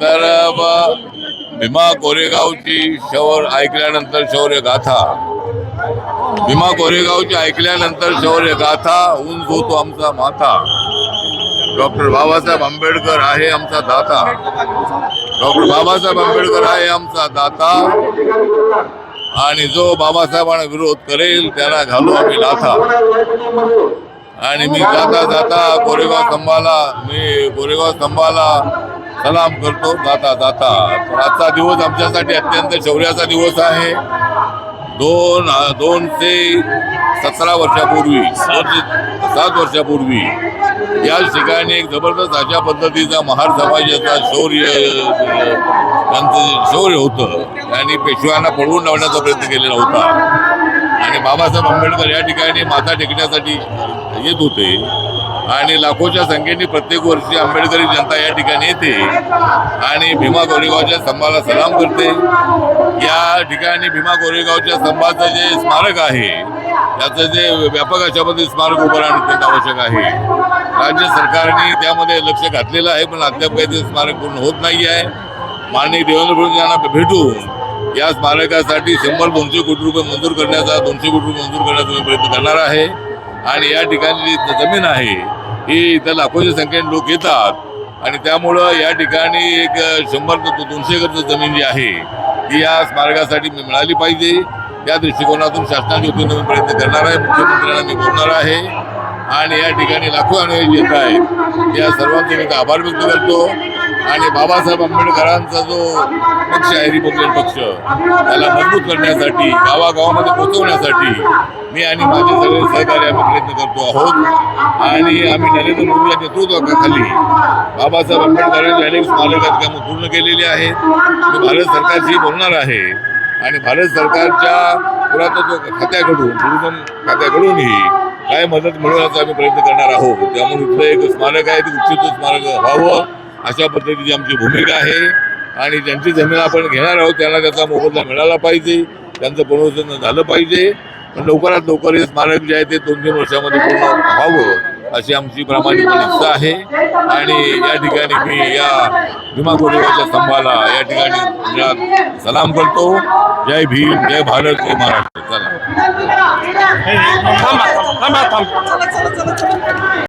तर भीमा कोरेगावची शौर ऐकल्यानंतर शौर्य गाथा. भीमा कोरेगावची ऐकल्यानंतर शौर्य गाथा उंच होतो आमचा माथा. डॉक्टर बाबासाहेब आंबेडकर आहे आमचा दाता. डॉक्टर बाबासाहेब आंबेडकर आहे आमचा दाता. आणि जो बाबासाहेबांना विरोध करेल त्याला घालू आम्ही लाथा. आणि मी जाता जाता गोरेगाव स्तंभाला मी गोरेगाव स्तंभाला सलाम करतो जाता जाता. तर आजचा दिवस आमच्यासाठी अत्यंत शौर्याचा दिवस आहे. दोन दोन ते सतरा वर्षापूर्वी दोन ते सात वर्षापूर्वी याच ठिकाणी एक जबरदस्त अशा पद्धतीचा महार समाजाचा शौर्य त्यांचं शौर्य होतं. आणि पेशव्यांना पळवून लावण्याचा प्रयत्न केलेला होता. आणि बाबासाहेब आंबेडकर या ठिकाणी माथा टेकण्यासाठी येत होते आणि लाखोच्या संख्येने प्रत्येक वर्षी आंबेडकरी जनता या ठिकाणी येते. आणि भीमा कोरेगावच्या स्तंभाला सलाम करते. या ठिकाणी भीमा कोरेगावच्या स्तंभाचं जे स्मारक आहे त्याचं जे व्यापक अशामध्ये स्मारक उभं राहणं अत्यंत आवश्यक आहे. राज्य सरकारने त्यामध्ये लक्ष घातलेलं आहे पण अद्याप काही ते स्मारक पूर्ण होत नाही आहे माननीय देवेंद्र फडणवीस यांना भेटून या स्मारकासाठी शंभर दोनशे कोटी रुपये मंजूर करण्याचा दोनशे कोटी रुपये मंजूर करण्याचा प्रयत्न करणार आहे. आणि या ठिकाणी जी जमीन आहे ही इथं लाखोच्या संख्येने लोक येतात. आणि त्यामुळं या ठिकाणी एक शंभर दोनशे एकर जमीन जी आहे ती या स्मारकासाठी मी मिळाली पाहिजे. या दृष्टिकोनातून शासनाच्या वतीनं मी प्रयत्न करणार आहे. मुख्यमंत्र्यांना मी बोलणार आहे. आणि या ठिकाणी लाखो अनुयायी येत आहेत या सर्वांचे मी आभार व्यक्त करतो. आणि बाबासाहेब आंबेडकरांचा जो पक्ष आहे रिपब्लिकन पक्ष त्याला मजबूत करण्यासाठी गावागावामध्ये पोहोचवण्यासाठी मी आणि माझे सगळे सहकारी आम्ही प्रयत्न करतो आहोत. आणि आम्ही नरेंद्र मोदी या नेतृत्वाखाली बाबासाहेब आंबेडकरांच्या अनेक स्मारकात कामं पूर्ण केलेली आहेत. मी भारत सरकारशी बोलणार आहे. आणि भारत सरकारच्या पुरातत्व खात्याकडून टुरिझम खात्याकडूनही काय मदत मिळवण्याचा आम्ही प्रयत्न करणार आहोत. त्यामुळे इथलं एक स्मारक आहे ते उच्चित स्मारक व्हावं अशा पद्धतीची आमची भूमिका आहे. आणि ज्यांची जमीन आपण घेणार आहोत त्यांना त्याचा मोबदला मिळाला पाहिजे त्यांचं पुनर्वसन झालं पाहिजे. पण लवकरात लवकर हे स्मारक जे आहे ते दोन तीन वर्षामध्ये पूर्ण व्हावं अशी आमची प्रामाणिक इच्छा आहे. आणि या ठिकाणी मी या भीमा कोरेगावच्या स्तंभाला या ठिकाणी सलाम करतो. जय भीम जय भारत जय महाराष्ट्र. चला. Hemen tam. Tamam tamam tamam.